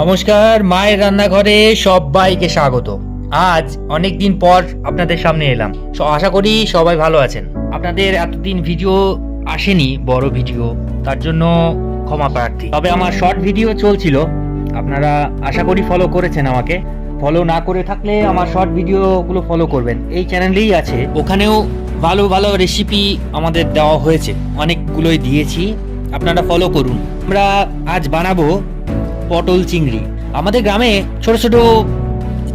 নমস্কার, মায়ের রান্নাঘরে সবাইকে স্বাগত। আজ অনেক দিন পর আপনাদের সামনে এলাম। আশা করি সবাই ভালো আছেন। আপনাদের এতদিন ভিডিও আসেনি, বড় ভিডিও, তার জন্য ক্ষমা প্রার্থী। তবে আমার শর্ট ভিডিও চলছিল। আপনারা আশা করি ফলো করেছেন আমাকে। ফলো না করে থাকলে আমার শর্ট ভিডিওগুলো ফলো করবেন। এই চ্যানেলেই আছে। ওখানেও ভালো ভালো রেসিপি আমাদের দেওয়া হয়েছে। অনেকগুলোই দিয়েছি। আপনারা ফলো করুন। আমরা আজ বানাবো পটল চিংড়ি। আমাদের গ্রামে ছোট ছোট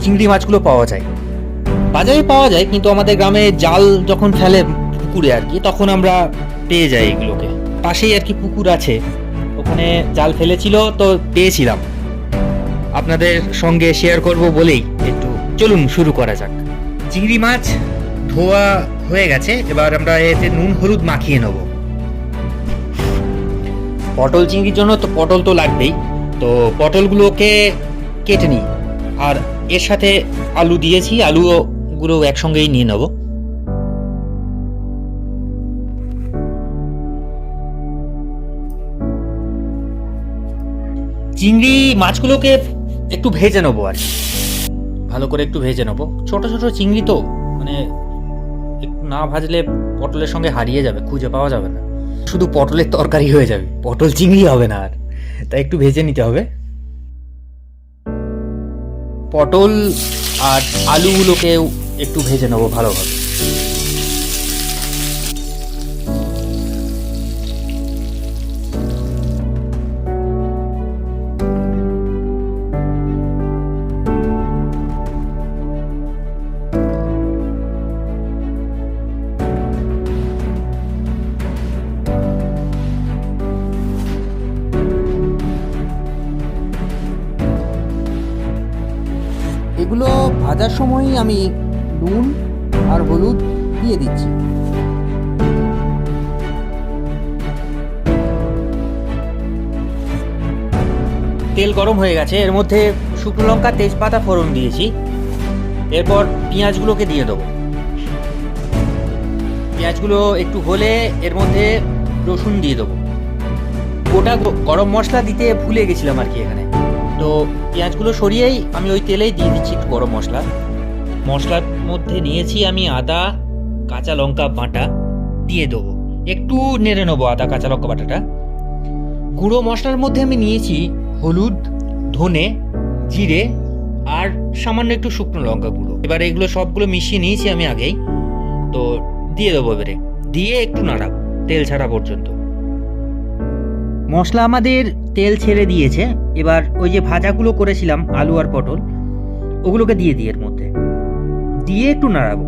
চিংড়ি মাছগুলো পাওয়া যায়। বাজারে পাওয়া যায়, কিন্তু আমাদের গ্রামে জাল যখন ফেলে পুকুরে আর কি, তখন আমরা পেয়ে যাই এগুলোকে। পাশেই আর কি পুকুর আছে। ওখানে জাল ফেলেছিল, তো পেয়েছিলাম। আপনাদের সঙ্গে শেয়ার করব বলেই একটু। চলুন, শুরু করা যাক। চিংড়ি মাছ ধোয়া হয়ে গেছে, এবার আমরা এতে নুন, হলুদ মাখিয়ে নেব। পটল চিংড়ির জন্য তো পটল তো লাগবেই। তো পটলগুলোকে কেটে নিই। আর এর সাথে আলু দিয়েছি, আলুগুলো একসঙ্গেই নিয়ে নেব। চিংড়ি মাছগুলোকে একটু ভেজে নেব আর কি। ভালো করে একটু ভেজে নেব। ছোট ছোট চিংড়ি তো মানে একটু না ভাজলে পটলের সঙ্গে হারিয়ে যাবে, খুঁজে পাওয়া যাবে না। শুধু পটলের তরকারি হয়ে যাবে, পটল চিংড়ি হবে না আর। তাই একটু ভেজে নিতে হবে। পটল আর আলুগুলোকেও একটু ভেজে নেব ভালোভাবে। ভাজার সময়ই আমি নুন আর হলুদ দিয়ে দিচ্ছি। তেল গরম হয়ে গেছে, এর মধ্যে শুকনো লঙ্কা, তেজপাতা, ফোড়ন দিয়েছি। এরপর পেঁয়াজগুলোকে দিয়ে দেবো। পেঁয়াজগুলো একটু হলে এর মধ্যে রসুন দিয়ে দেবো। গোটা গরম মশলা দিতে ভুলে গেছিলাম আর কি এখানে। তো পেঁয়াজগুলো সরিয়েই আমি ওই তেলেই দিয়ে দিচ্ছি একটু গরম মশলা। মশলার মধ্যে নিয়েছি আমি আদা, কাঁচা লঙ্কা বাটা দিয়ে দেবো। একটু নেড়ে নেব আদা, কাঁচা লঙ্কা বাটাটা। গুঁড়ো মশলার মধ্যে আমি নিয়েছি হলুদ, ধনে, জিরে আর সামান্য একটু শুকনো লঙ্কা গুঁড়ো। এবার এগুলো সবগুলো মিশিয়ে নিয়েছি আমি আগেই। তো দিয়ে দেবো এবারে। দিয়ে একটু নাড়াবো, তেল ছাড়া পর্যন্ত। মশলা আমাদের তেল ছেড়ে দিয়েছে। এবার ওই যে ভাজাগুলো করেছিলাম, আলু আর পটল, ওগুলোকে দিয়ে দিই এর মধ্যে। দিয়ে একটু নাড়াবো।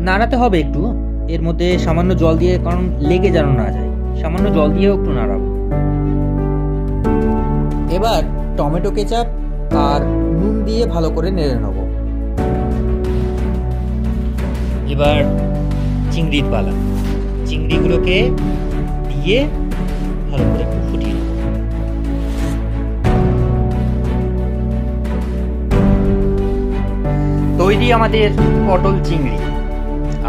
নাড়াতে হবে একটু, এর মধ্যে সামান্য জল দিয়ে, কারণ লেগে যেন না যায়। সামান্য জল দিয়েও একটু নাড়াবো। এবার টমেটো কেচাপ আর নুন দিয়ে ভালো করে নেড়ে নেব। এবার চিংড়ির পালা। চিংড়িগুলোকে দিয়ে ভালো করে ফুটিয়ে নেব। তৈরি আমাদের পটল চিংড়ি।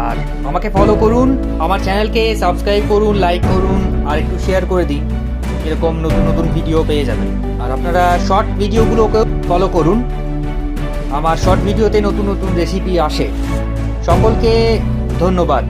আর আমাকে ফলো করুন, আমার চ্যানেলকে সাবস্ক্রাইব করুন লাইক করুন, আর একটু শেয়ার করে দিন। এরকম নতুন নতুন ভিডিও পেয়ে যাবেন। আর আপনারা শর্ট ভিডিওগুলোকে ফলো করুন। আমার শর্ট ভিডিওতে নতুন নতুন রেসিপি আসে। সকলকে ধন্যবাদ।